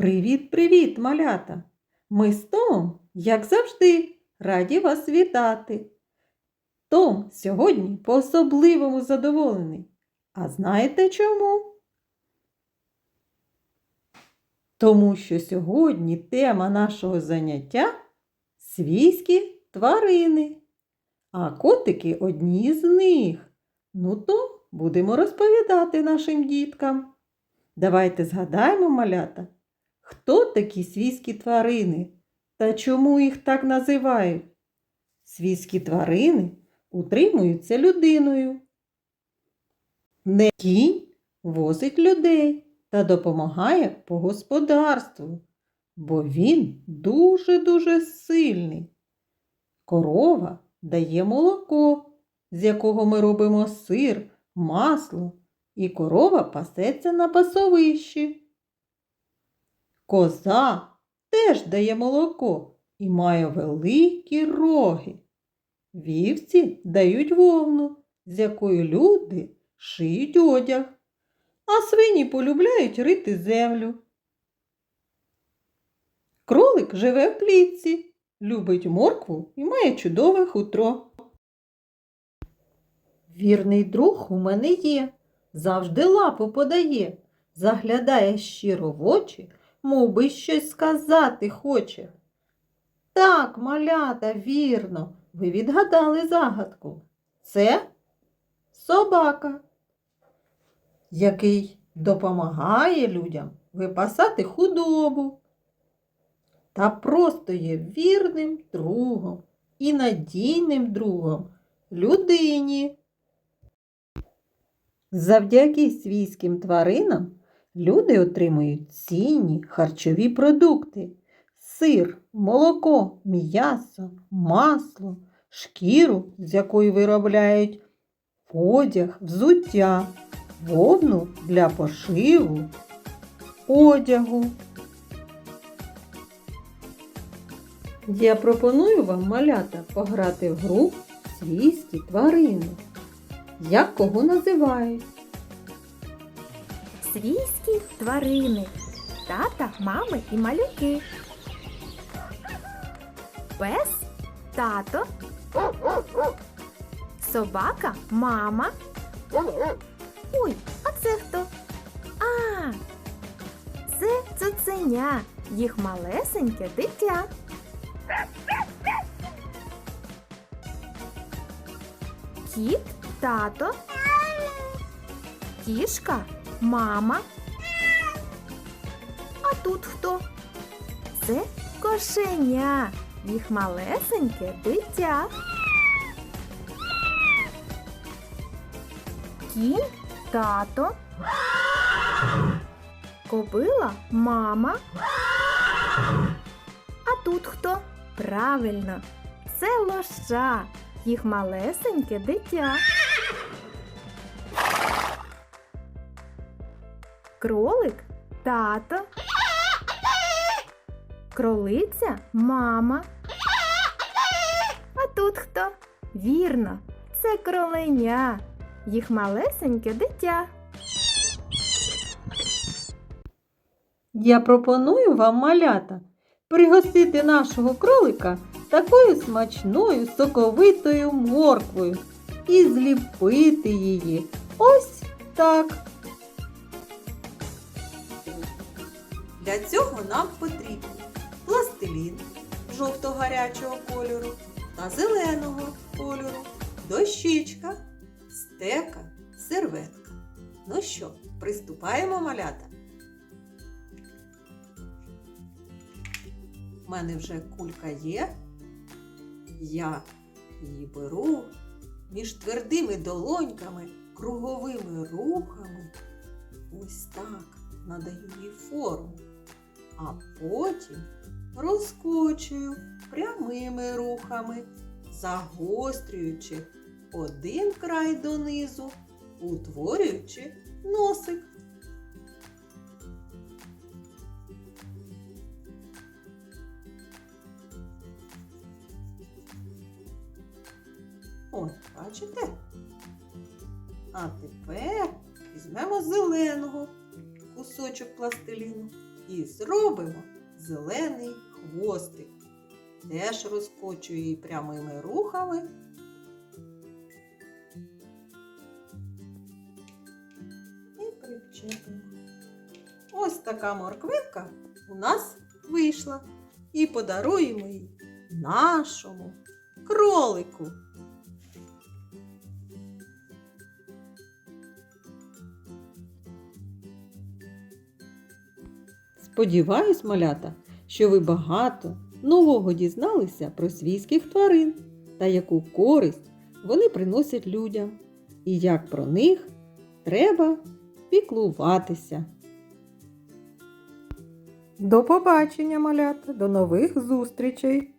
Привіт-привіт, малята! Ми з Томом, як завжди, раді вас вітати. Том сьогодні по-особливому задоволений. А знаєте чому? Тому що сьогодні тема нашого заняття свійські тварини. А котики одні з них. Ну то будемо розповідати нашим діткам. Давайте згадаємо малята, хто такі свійські тварини та чому їх так називають. Свійські тварини утримуються людиною. Не кінь возить людей та допомагає по господарству, бо він дуже-дуже сильний. Корова дає молоко, з якого ми робимо сир, масло, і корова пасеться на пасовищі. Коза теж дає молоко і має великі роги. Вівці дають вовну, з якої люди шиють одяг, а свині полюбляють рити землю. Кролик живе в клітці, любить моркву і має чудове хутро. Вірний друг у мене є, завжди лапу подає, заглядає щиро в очі, мов би щось сказати хоче. Так, малята, вірно, ви відгадали загадку. Це собака, який допомагає людям випасати худобу та просто є вірним другом і надійним другом людині. Завдяки свійським тваринам люди отримують цінні харчові продукти сир, молоко, м'ясо, масло, шкіру, з якої виробляють одяг, взуття, вовну для пошиву, одягу. Я пропоную вам, малята, пограти в гру свійські тварини. Як кого називають? Свійські тварини. Тата, мами і малюки. Пес тато. Собака мама. Ой, а це хто? А, це цуценя, їх малесеньке дитя. Кіт тато. Кішка мама. А тут хто? Це кошеня, їх малесеньке дитя. Кінь тато. Кобила мама. А тут хто? Правильно, це лоша, їх малесеньке дитя. Кролик тато. Кролиця мама. А тут хто? Вірно, це кроленя, їх малесеньке дитя. Я пропоную вам, малята, пригостити нашого кролика такою смачною соковитою морквою і зліпити її ось так. Для цього нам потрібен пластилін жовто-гарячого кольору та зеленого кольору, дощечка, стека, серветка. Ну що, приступаємо малята? У мене вже кулька є. Я її беру між твердими долоньками, круговими рухами. Ось так надаю їй форму. А потім розкочую прямими рухами, загострюючи один край донизу, утворюючи носик. Ось, бачите? А тепер візьмемо зеленого кусочок пластиліну і зробимо зелений хвостик. Теж розкочую її прямими рухами. І причепимо. Ось така морквинка у нас вийшла. І подаруємо її нашому кролику. Сподіваюсь, малята, що ви багато нового дізналися про свійських тварин та яку користь вони приносять людям, і як про них треба піклуватися. До побачення, малята, до нових зустрічей!